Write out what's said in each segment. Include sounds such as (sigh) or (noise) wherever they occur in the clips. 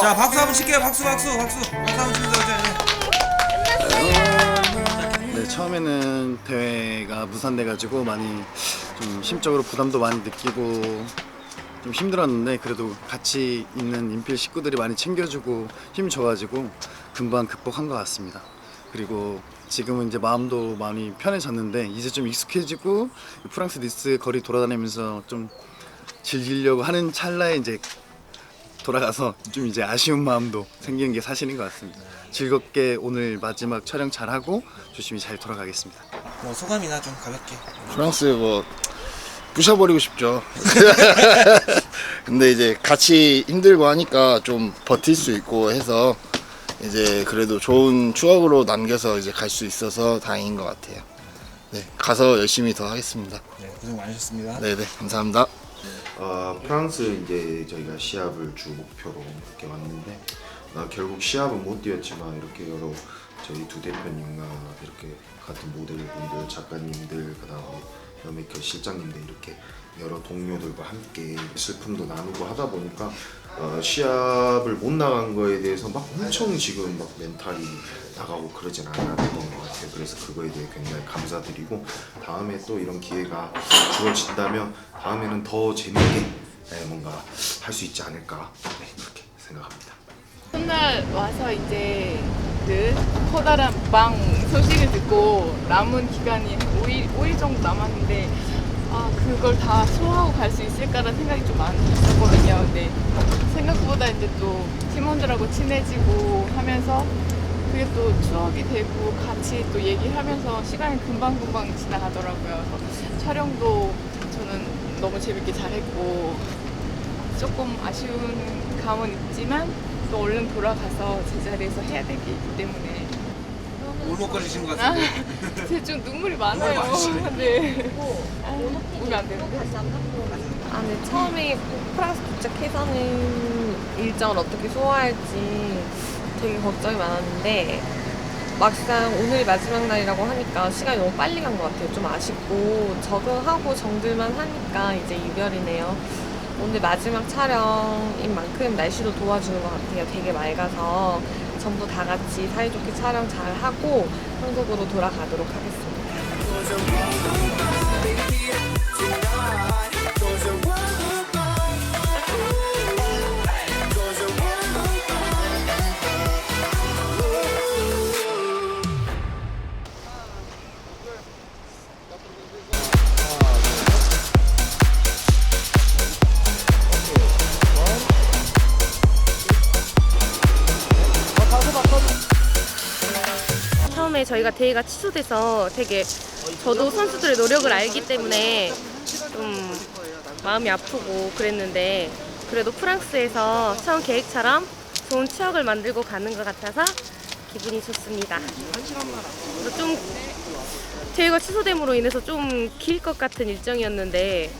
자 박수 한번 칠게요. 박수 박수 박수. 박수 한번 치면서 이제 네, 처음에는 대회가 무산돼가지고 많이 좀 심적으로 부담도 많이 느끼고 좀 힘들었는데 그래도 같이 있는 인필 식구들이 많이 챙겨주고 힘 줘가지고 금방 극복한 것 같습니다. 그리고 지금은 이제 마음도 많이 편해졌는데 이제 좀 익숙해지고 프랑스 니스 거리 돌아다니면서 좀 즐기려고 하는 찰나에 이제 돌아가서 좀 이제 아쉬운 마음도 생기는 게 사실인 것 같습니다. 즐겁게 오늘 마지막 촬영 잘 하고 조심히 잘 돌아가겠습니다. 뭐 소감이나 좀 가볍게 프랑스 뭐 부셔버리고 싶죠. (laughs) 근데 이제 같이 힘들고 하니까 좀 버틸 수 있고 해서 이제 그래도 좋은 추억으로 남겨서 이제 갈 수 있어서 다행인 것 같아요. 네, 가서 열심히 더 하겠습니다. 네 고생 많으셨습니다 네네, 감사합니다. 어, 프랑스 이제 저희가 시합을 주 목표로 이렇게 왔는데 어, 결국 시합은 못 뛰었지만 이렇게 여러 저희 두 대표님과 이렇게 같은 모델분들, 작가님들, 그다음에 여메이커 실장님들 이렇게 여러 동료들과 함께 슬픔도 나누고 하다 보니까 어, 시합을 못 나간 거에 대해서 막 엄청 지금 막 멘탈이 나가고 그러진 않았던 것 같아요. 그래서 그거에 대해 굉장히 감사드리고 다음에 또 이런 기회가 주어진다면 다음에는 더 재밌게 네, 뭔가 할 수 있지 않을까 네, 그렇게 생각합니다. 첫날 와서 이제 그 커다란 빵 소식을 듣고 남은 기간이 한 5일, 5일 정도 남았는데 아 그걸 다 소화하고 갈 수 있을까라는 생각이 좀 많이 있었거든요. 근데 생각보다 이제 또 팀원들하고 친해지고 하면서 그게 또 추억이 되고 같이 또 얘기하면서 시간이 금방금방 지나가더라고요. 그래서 촬영도 저는 너무 재밌게 잘했고 조금 아쉬운 감은 있지만 또 얼른 돌아가서 제자리에서 해야 있기 때문에 울먹거리신 것 아, 같은데 제가 좀 눈물이 많아요. 네. 아, 울면 안 되는데. 아, 네. 처음에 프랑스 도착해서는 일정을 어떻게 소화할지 되게 걱정이 많았는데 막상 오늘이 마지막 날이라고 하니까 시간이 너무 빨리 간 것 같아요. 좀 아쉽고 적응하고 정들만 하니까 이제 이별이네요. 오늘 마지막 촬영인 만큼 날씨도 도와주는 것 같아요. 되게 맑아서 전부 다 같이 사이좋게 촬영 잘 하고 한국으로 돌아가도록 하겠습니다. 저희가 대회가 취소돼서 되게 저도 선수들의 노력을 알기 때문에 좀 마음이 아프고 그랬는데 그래도 프랑스에서 처음 계획처럼 좋은 추억을 만들고 가는 것 같아서 기분이 좋습니다. 그래서 좀 대회가 취소됨으로 인해서 좀 길 것 같은 일정이었는데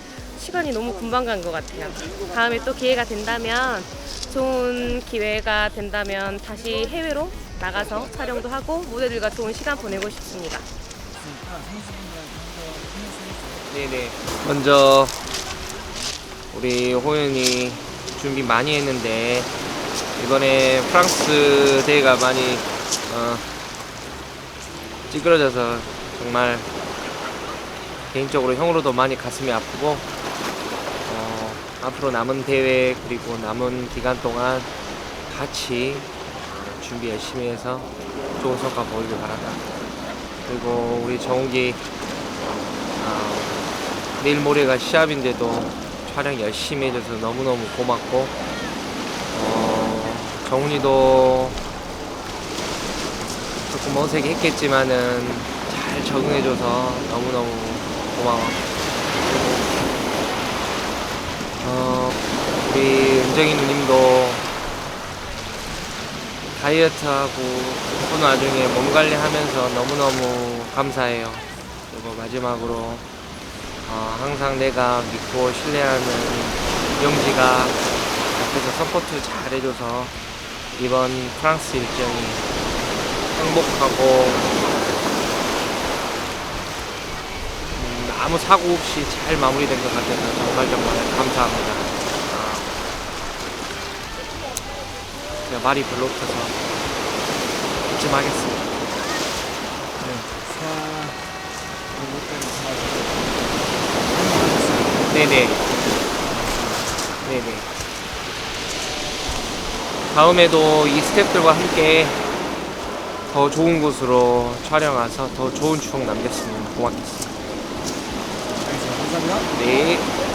시간이 너무 금방 간 것 같아요. 다음에 또 기회가 된다면 좋은 기회가 된다면 다시 해외로 나가서 촬영도 하고 모델들과 좋은 시간 보내고 싶습니다. 네네. 먼저 우리 호연이 준비 많이 했는데 이번에 프랑스 대회가 많이 어, 찌그러져서 정말 개인적으로 형으로도 많이 가슴이 아프고 어, 앞으로 남은 대회 그리고 남은 기간 동안 같이 어, 준비 열심히 해서 좋은 성과 보이길 바란다. 그리고 우리 정욱이 어, 내일 모레가 시합인데도 촬영 열심히 해줘서 너무너무 고맙고 어, 정훈이도 조금 어색했겠지만은 잘 적응해줘서 너무너무 고마워 어, 우리 은정이 누님도 다이어트하고 그 와중에 몸 관리하면서 너무너무 감사해요 그리고 마지막으로 어, 항상 내가 믿고 신뢰하는 영지가 옆에서 서포트 잘 해줘서 이번 프랑스 일정이 행복하고 음, 아무 사고 없이 잘 마무리된 것 같아서 정말 정말 감사합니다. 아, 제가 말이 별로 없어서 이쯤 하겠습니다. 네네. 네네. 다음에도 이 스태프들과 함께 더 좋은 곳으로 촬영 와서 더 좋은 추억 남겼으면 고맙겠습니다. 감사합니다. 네.